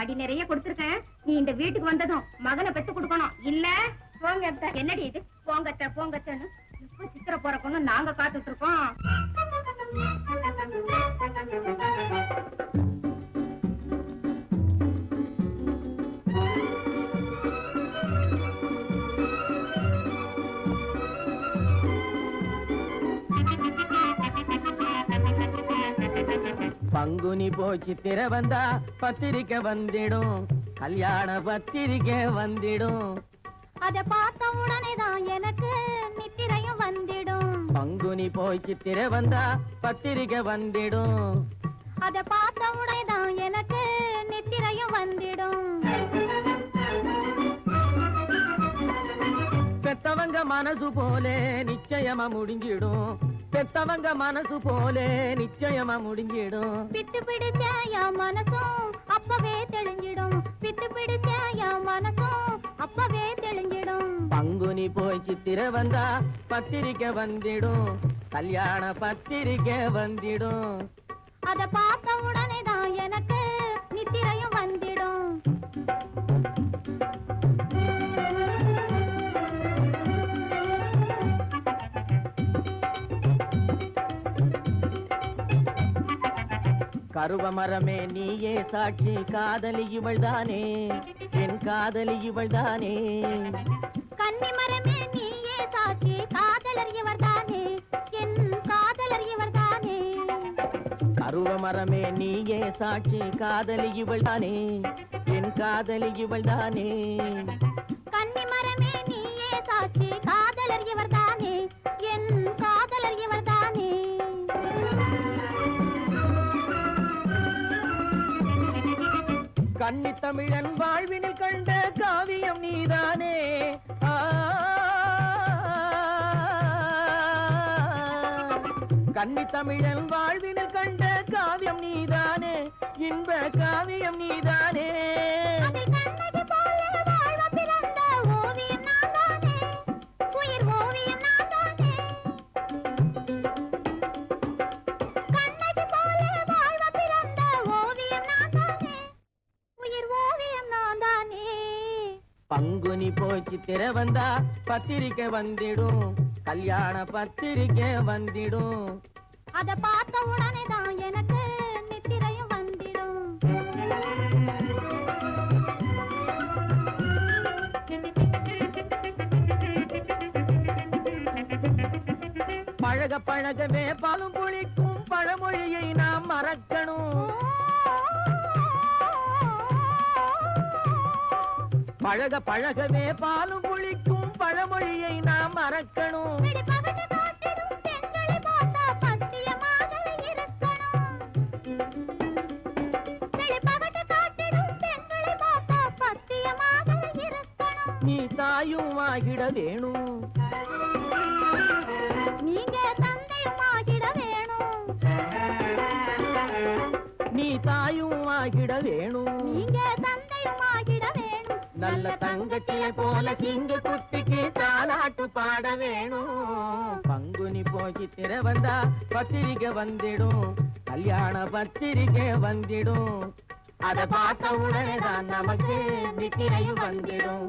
படி நிறைய கொடுத்துருக்கேன் நீ இந்த வீட்டுக்கு வந்ததும் மகனை பெத்து கொடுக்கணும். இல்ல? போங்க. என்னடி இது? போங்கத்த போங்கத்தன்னு. இப்ப சித்திர போறக்கணும் நாங்க காத்துட்டு இருக்கோம். பங்குனி போச்சு திர வந்தா பத்திரிக்கை வந்திடும். கல்யாண பத்திரிக்கை வந்திடும். அத பார்த்த உடனே தான் எனக்கு நித்திரையும் வந்திடும். பங்குனி போச்சு திர வந்தா பத்திரிக்கை வந்திடும். அத பார்த்த உடனே தான் எனக்கு நித்திரையும் வந்திடும். பெத்தவங்க மனசு போலே நிச்சயமா முடிஞ்சிடும். பெத்தவங்க மனசு போலே நிச்சயமா முடிஞ்சிடும். பித்து பிடிச்ச என் மனசும் அப்பவே தெளிஞ்சிடும். பித்து பிடிச்ச என் மனசும் அப்பவே தெளிஞ்சிடும். பங்குனி போய் சித்திர வந்தா பத்திரிக்கை வந்திடும். கல்யாண பத்திரிக்கை வந்திடும். அத பார்த்த உடனே கருவ மரமே நீயே சாட்சி. காதலி இவள்தானே. என் காதலி இவள்தானே. கன்னி மரமே நீயே சாட்சி. காதலர் இவர்தானே. என் காதலர் இவர்தானே. கருவ மரமே நீயே சாட்சி. காதலி இவள்தானே. என் காதலி இவள்தானே. கன்னி மரமே நீயே சாட்சி. அன்னி தமிழன் வாழ்வினில் கண்ட காவியம் நீதானே. கன்னி தமிழன் வாழ்வினில் கண்ட காவியம் நீதானே. இன்ப காவியம் நீதானே. பங்குனி போச்சு திற வந்தா பத்திரிக்கை வந்திடும். கல்யாண பத்திரிக்கை வந்திடும். அத பார்த்த உடனே தான் எனக்கு நித்திரையும் வந்திடும். பழக பழகவே பாலும் புளிக்கும் பழமொழியை நாம் மறக்கணும். பழக பழகவே பாலும் புளிக்கும் பழமொழியை நாம் மறக்கணும். நீ தாயும் ஆகிட வேணும் நீங்க தந்தையும் ஆகிட வேணும். நீ தாயும் ஆகிட வேணும் நீங்க தந்தையும் ஆகிட. நல்ல தங்கச்சிய போல சிங்கு குட்டிக்கு தாலாட்டு பாட வேணும். பங்குனி போய் திற வந்தா பத்திரிக்கை வந்திடும். கல்யாண பத்திரிக்கை வந்திடும். அத பார்த்த உடனே தான் நமக்கு நித்திரையும் வந்துடும்.